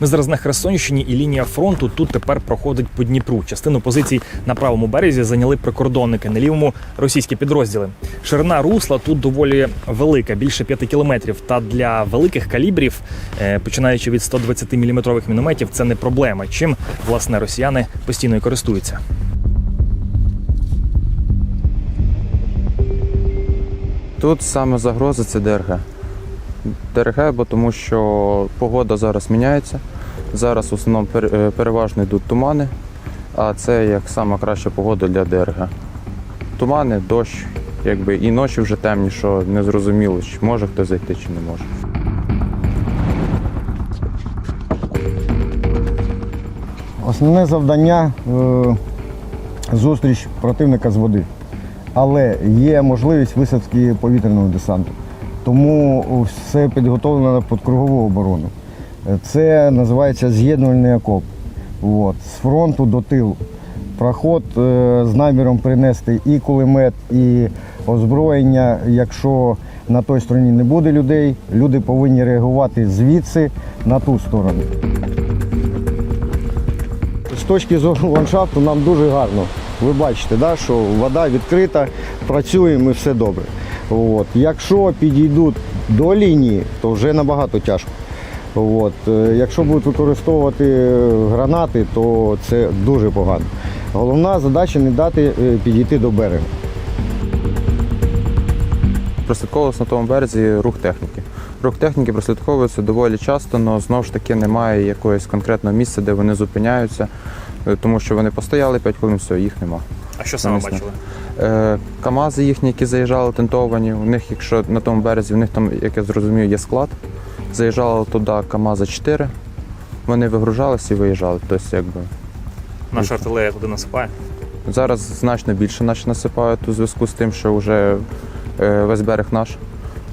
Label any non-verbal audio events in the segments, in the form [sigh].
Ми зараз на Херсонщині, і лінія фронту тут тепер проходить по Дніпру. Частину позицій на правому березі зайняли прикордонники, на лівому російські підрозділи. Ширина русла тут доволі велика, більше 5 кілометрів. Та для великих калібрів, е, починаючи від 120 мм мінометів, це не проблема. Чим власне росіяни постійно і користуються. Тут саме загроза це ДРГ. ДРГ, бо тому що погода зараз міняється. Зараз в основному е, переважно йдуть тумани, а це як сама краща погода для ДРГ. Тумани, дощ, якби і ночі вже темні, що не зрозуміло, чи може хтось зайти, чи не може. Основне завдання е, зустріч противника з води. Але є можливість висадки повітряного десанту. Тому все підготовлено на подкругову оборону. Це називається з'єднувальний окоп. От, з фронту до тилу. Проход е, з наміром принести і кулемет, і озброєння. Якщо на той стороні не буде людей, люди повинні реагувати звідси на ту сторону. З точки зору ландшафту нам дуже гарно. Ви бачите, да, що вода відкрита, працюємо і все добре. От. Якщо підійдуть до лінії, то вже набагато тяжко. От. Е, Якщо будуть використовувати е, гранати, то це дуже погано. Головна задача не дати е, підійти до берега. Прослідковувалося на тому березі рух техніки. Рух техніки прослідковується доволі часто, але знову ж таки немає якогось конкретного місця, де вони зупиняються, тому що вони постояли 5 хвилин, все, їх нема. А що саме бачили? Е, Камази їхні, які заїжджали тентовані, у них, якщо на тому березі, у них там, як я зрозумів, є склад. Заїжджали туди КАМАЗа 4, вони вигружалися і виїжджали. Тобто, якби, Наша артилерія туди насипає. зараз значно більше наші насипають у зв'язку з тим, що вже е, весь берег наш,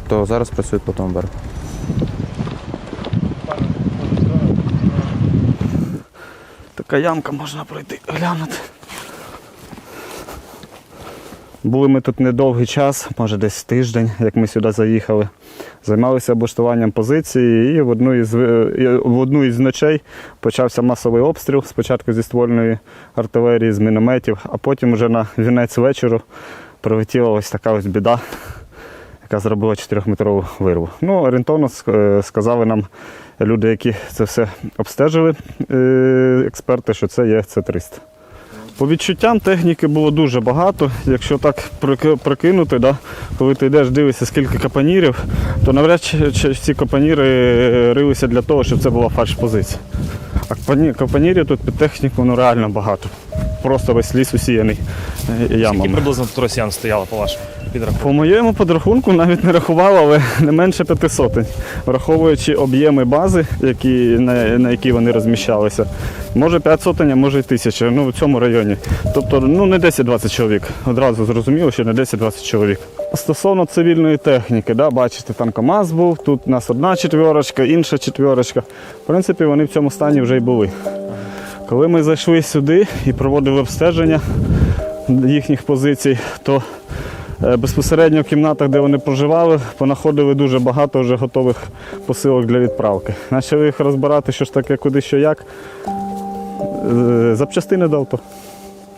то зараз працюють по тому берегу. Така ямка можна пройти, глянути. Були ми тут недовгий час, може десь тиждень, як ми сюди заїхали. Займалися облаштуванням позиції, і в одну із, в одну із ночей почався масовий обстріл. Спочатку зі ствольної артилерії, з мінометів, а потім вже на вінець вечору прилетіла ось така ось біда, яка зробила 4-метрову вирву. Ну, орієнтовно е, сказали нам люди, які це все обстежили, е, експерти, що це є С-300. По відчуттям техніки було дуже багато. Якщо так прикинути, да, коли ти йдеш, дивишся, скільки капанірів, то навряд чи ці капаніри е, рилися для того, щоб це була фальш-позиція. А капанірів тут під техніку ну, реально багато. Просто весь ліс усіяний е, Скільки приблизно тут росіян стояло, по вашому підрахунку? По моєму подрахунку навіть не рахував, але не менше п'яти сотень, враховуючи об'єми бази, які, на, на які вони розміщалися. Може 5 сотень, а може й тисяча, ну в цьому районі. Тобто ну не 10-20 чоловік. Одразу зрозуміло, що не 10-20 чоловік. Стосовно цивільної техніки, да, бачите, там КАМАЗ був, тут у нас одна четверочка, інша четверочка. В принципі, вони в цьому стані вже й були. Коли ми зайшли сюди і проводили обстеження їхніх позицій, то Е, Безпосередньо в кімнатах, де вони проживали, понаходили дуже багато вже готових посилок для відправки. Почали їх розбирати, що ж таке, куди, що як. Е, Запчастини до авто.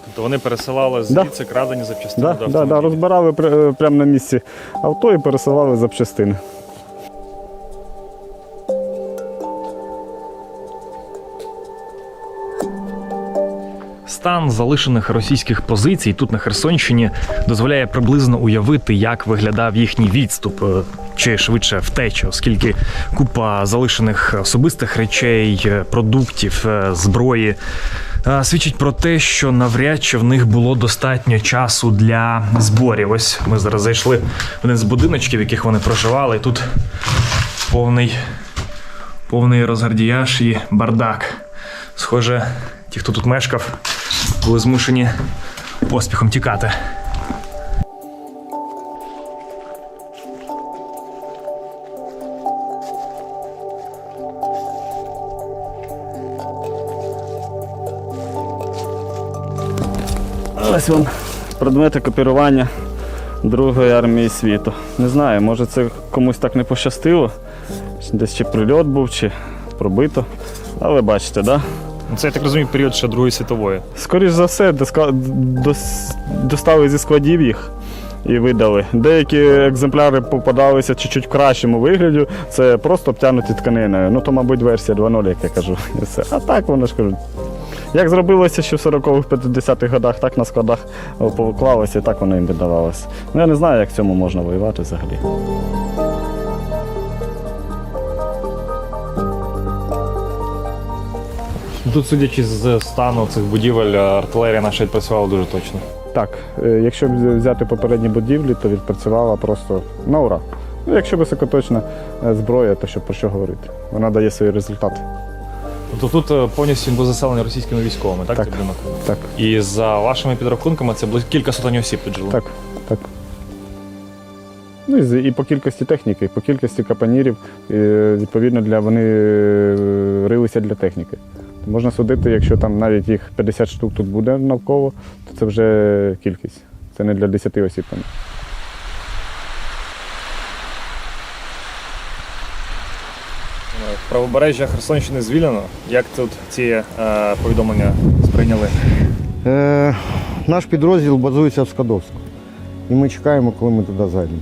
Тобто вони пересилали Да. звідси крадені запчастини Да, до да, да, розбирали е, прямо на місці авто і пересилали запчастини. Стан залишених російських позицій тут на Херсонщині дозволяє приблизно уявити, як виглядав їхній відступ, е, чи швидше втеча, оскільки купа залишених особистих речей, е, продуктів, е, зброї. Свідчить про те, що навряд чи в них було достатньо часу для зборів. Ось ми зараз зайшли в один з будиночків, в яких вони проживали. Тут повний, повний розгардіяж і бардак. Схоже, ті, хто тут мешкав, були змушені поспіхом тікати. Ось вон предмети копірування Другої армії світу. Не знаю, може це комусь так не пощастило. Десь чи прильот був, чи пробито. Але бачите, да? Ну, Це я так розумію, період ще Другої світової. Скоріш за все, достали зі складів їх і видали. Деякі екземпляри попадалися чуть-чуть кращому вигляді. Це просто обтянуті тканиною. Ну, то, мабуть, версія 2.0, як я кажу. [laughs] А так воно ж кажу. Як зробилося ще в 40-х, 50-х годах, так на складах поклалося, і так воно їм видавалося. Ну я не знаю, як в цьому можна воювати взагалі. Тут, судячи з стану цих будівель, артилерія наша відпрацювала дуже точно. Так, е, якщо б взяти попередні будівлі, то відпрацювала просто на ура. Ну, якщо високоточна е, зброя, то що про що говорити? Вона дає свої результати. Тобто тут е, повністю він був заселений російськими військовими, так? Так. Так, І за вашими підрахунками, це близько кілька сотень осіб тут жило. так, так. Ну і, і по кількості техніки, по кількості капанірів, е, відповідно, для вони е, рилися для техніки. Можна судити, якщо там навіть їх 50 штук тут буде навколо, то це вже кількість. Це не для 10 осіб. Там. Правобережжя Херсонщини звільнено. Як тут ці е, повідомлення сприйняли? Е, наш підрозділ базується в Скадовську. І ми чекаємо, коли ми туди зайдемо.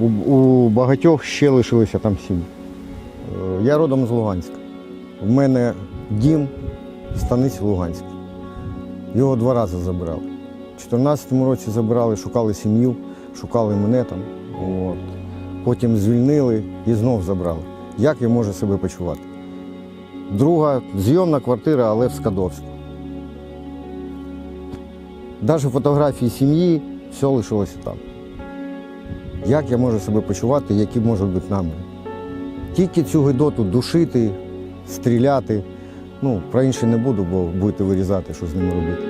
У, у багатьох ще лишилися там сім'ї. Е, я родом з Луганська. В мене дім в станиці Луганській. Його два рази забирали. У 2014 році забирали, шукали сім'ю, шукали мене там. От. Потім звільнили і знов забрали. Як я можу себе почувати? Друга зйомна квартира, але в Скадовську. Навіть фотографії сім'ї, все лишилося там. Як я можу себе почувати, які можуть бути наміри? Тільки цю гидоту душити, стріляти. Ну, про інше не буду, бо будете вирізати, що з ними робити.